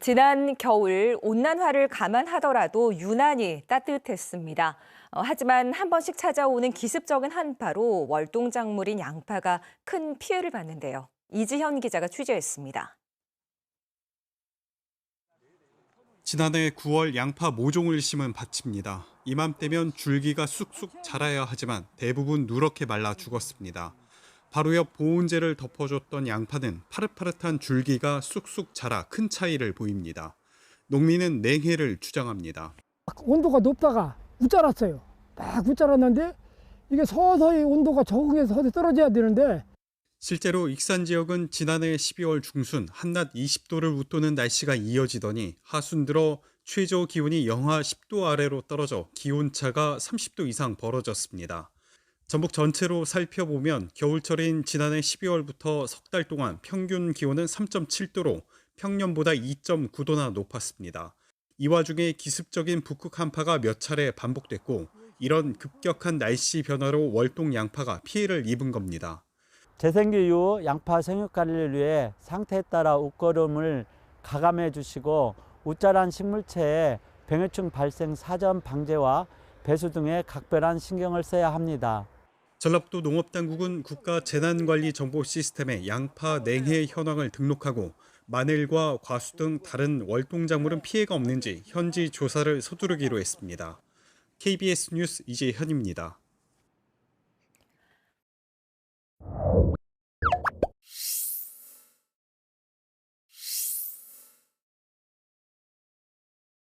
지난 겨울 온난화를 감안하더라도 유난히 따뜻했습니다. 어, 하지만 한 번씩 찾아오는 기습적인 한파로 월동작물인 양파가 큰 피해를 봤는데요. 이지현 기자가 취재했습니다. 지난해 9월 양파 모종을 심은 밭입니다. 이맘때면 줄기가 쑥쑥 자라야 하지만 대부분 누렇게 말라 죽었습니다. 바로 옆 보온재를 덮어줬던 양파는 파릇파릇한 줄기가 쑥쑥 자라 큰 차이를 보입니다. 농민은 냉해를 주장합니다. 온도가 높다가 웃자랐어요. 막 웃자랐는데 이게 서서히 온도가 적응해서 서서히 떨어져야 되는데 실제로 익산 지역은 지난해 12월 중순 한낮 20도를 웃도는 날씨가 이어지더니 하순 들어 최저 기온이 영하 10도 아래로 떨어져 기온차가 30도 이상 벌어졌습니다. 전북 전체로 살펴보면 겨울철인 지난해 12월부터 석 달 동안 평균 기온은 3.7도로 평년보다 2.9도나 높았습니다. 이 와중에 기습적인 북극 한파가 몇 차례 반복됐고 이런 급격한 날씨 변화로 월동 양파가 피해를 입은 겁니다. 재생기 이후 양파 생육 관리를 위해 상태에 따라 옷걸음을 가감해 주시고 웃자란 식물체의 병해충 발생 사전 방제와 배수 등에 각별한 신경을 써야 합니다. 전라북도 농업당국은 국가 재난관리 정보 시스템에 양파 냉해 현황을 등록하고 마늘과 과수 등 다른 월동작물은 피해가 없는지 현지 조사를 서두르기로 했습니다. KBS 뉴스 이재현입니다.